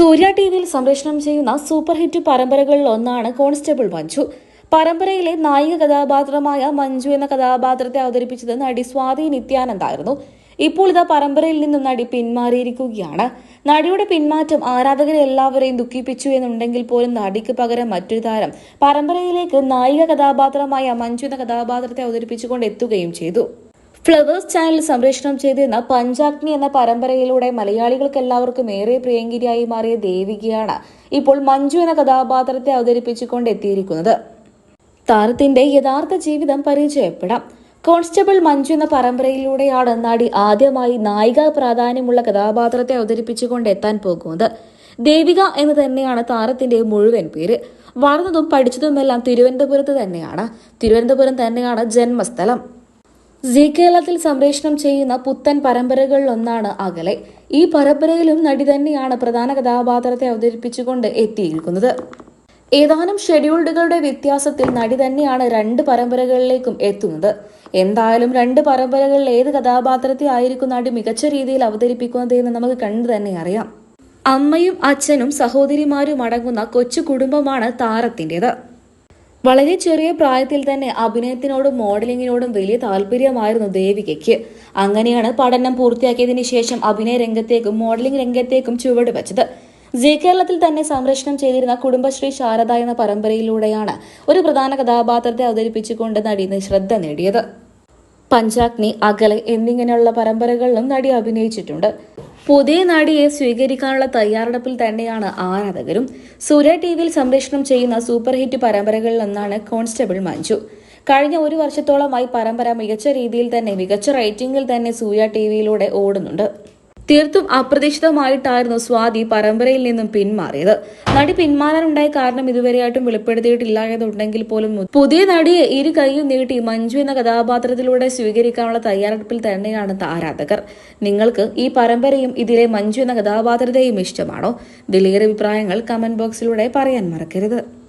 സൂര്യ T വിയിൽ സംപ്രേഷണം ചെയ്യുന്ന സൂപ്പർ ഹിറ്റ് പരമ്പരകളിൽ ഒന്നാണ് കോൺസ്റ്റബിൾ മഞ്ജു. പരമ്പരയിലെ നായിക കഥാപാത്രമായ മഞ്ജു എന്ന കഥാപാത്രത്തെ അവതരിപ്പിച്ചത് നടി സ്വാതി നിത്യാനന്ദായിരുന്നു ഇപ്പോൾ ഇതാ പരമ്പരയിൽ നിന്നും നടി പിന്മാറിയിരിക്കുകയാണ്. നടിയുടെ പിന്മാറ്റം ആരാധകരെ എല്ലാവരെയും ദുഃഖിപ്പിച്ചു എന്നുണ്ടെങ്കിൽ പോലും നടിക്ക് പകരം മറ്റൊരു താരം പരമ്പരയിലേക്ക് നായിക കഥാപാത്രമായ മഞ്ജു എന്ന കഥാപാത്രത്തെ അവതരിപ്പിച്ചുകൊണ്ട് എത്തുകയും ചെയ്തു. ഫ്ലവേഴ്സ് ചാനൽ സംപ്രേഷണം ചെയ്തിരുന്ന പഞ്ചാഗ്നി എന്ന പരമ്പരയിലൂടെ മലയാളികൾക്ക് എല്ലാവർക്കും ഏറെ പ്രിയങ്കരിയായി മാറിയ ദേവികയാണ് ഇപ്പോൾ മഞ്ജു എന്ന കഥാപാത്രത്തെ അവതരിപ്പിച്ചുകൊണ്ട് എത്തിയിരിക്കുന്നത്. താരത്തിന്റെ യഥാർത്ഥ ജീവിതം പരിചയപ്പെടാം. കോൺസ്റ്റബിൾ മഞ്ജു എന്ന പരമ്പരയിലൂടെയാണ് നടി ആദ്യമായി നായിക പ്രാധാന്യമുള്ള കഥാപാത്രത്തെ അവതരിപ്പിച്ചുകൊണ്ട് എത്താൻ പോകുന്നത്. ദേവിക എന്ന് തന്നെയാണ് താരത്തിന്റെ മുഴുവൻ പേര്. വളർന്നതും പഠിച്ചതുമെല്ലാം തിരുവനന്തപുരത്ത് തന്നെയാണ്. തിരുവനന്തപുരം തന്നെയാണ് ജന്മസ്ഥലം. സി കേരളത്തിൽ സംപ്രേഷണം ചെയ്യുന്ന പുത്തൻ പരമ്പരകളിലൊന്നാണ് അകലെ. ഈ പരമ്പരയിലും നടി തന്നെയാണ് പ്രധാന കഥാപാത്രത്തെ അവതരിപ്പിച്ചുകൊണ്ട് എത്തിയിരിക്കുന്നത്. ഏതാനും ഷെഡ്യൂൾഡുകളുടെ വ്യത്യാസത്തിൽ നടി തന്നെയാണ് രണ്ട് പരമ്പരകളിലേക്കും എത്തുന്നത്. എന്തായാലും രണ്ട് പരമ്പരകളിൽ ഏത് കഥാപാത്രത്തെ ആയിരിക്കും നടി മികച്ച രീതിയിൽ അവതരിപ്പിക്കുന്നത് എന്ന് നമുക്ക് കണ്ടു തന്നെ അറിയാം. അമ്മയും അച്ഛനും സഹോദരിമാരും അടങ്ങുന്ന കൊച്ചു കുടുംബമാണ് താരത്തിന്റെത്. വളരെ ചെറിയ പ്രായത്തിൽ തന്നെ അഭിനയത്തിനോടും മോഡലിങ്ങിനോടും വലിയ താല്പര്യമായിരുന്നു ദേവികയ്ക്ക്. അങ്ങനെയാണ് പഠനം പൂർത്തിയാക്കിയതിന് ശേഷം അഭിനയ രംഗത്തേക്കും മോഡലിംഗ് രംഗത്തേക്കും ചുവട് വെച്ചത്. ജി കേരളത്തിൽ തന്നെ സംരക്ഷണം ചെയ്തിരുന്ന കുടുംബശ്രീ ശാരദ എന്ന പരമ്പരയിലൂടെയാണ് ഒരു പ്രധാന കഥാപാത്രത്തെ അവതരിപ്പിച്ചുകൊണ്ട് നടി ശ്രദ്ധ നേടിയത്. പഞ്ചാഗ്നി അകലെ എന്നിങ്ങനെയുള്ള പരമ്പരകളിലും നടി അഭിനയിച്ചിട്ടുണ്ട്. പുതിയ നടിയെ സ്വീകരിക്കാനുള്ള തയ്യാറെടുപ്പിൽ തന്നെയാണ് ആരാധകരും. സൂര്യ ടി വിയിൽ സംപ്രേഷണം ചെയ്യുന്ന സൂപ്പർ ഹിറ്റ് പരമ്പരകളിൽ ഒന്നാണ് കോൺസ്റ്റബിൾ മഞ്ജു. കഴിഞ്ഞ ഒരു വർഷത്തോളമായി പരമ്പര മികച്ച രീതിയിൽ തന്നെ മികച്ച റേറ്റിംഗിൽ തന്നെ സൂര്യ ടി വിയിലൂടെ ഓടുന്നുണ്ട്. തീർത്തും അപ്രതീക്ഷിതമായിട്ടായിരുന്നു സ്വാതി പരമ്പരയിൽ നിന്നും പിന്മാറിയത്. നടി പിന്മാറാനുണ്ടായ കാരണം ഇതുവരെയായിട്ടും വെളിപ്പെടുത്തിയിട്ടില്ല എന്നുണ്ടെങ്കിൽ പോലും പുതിയ നടിയെ ഇരു കൈയും നീട്ടി മഞ്ജു എന്ന കഥാപാത്രത്തിലൂടെ സ്വീകരിക്കാനുള്ള തയ്യാറെടുപ്പിൽ തന്നെയാണ് ആരാധകർ. നിങ്ങൾക്ക് ഈ പരമ്പരയും ഇതിലെ മഞ്ജു എന്ന കഥാപാത്രത്തെയും ഇഷ്ടമാണോ? ദിലീർ അഭിപ്രായങ്ങൾ കമന്റ് ബോക്സിലൂടെ പറയാൻ മറക്കരുത്.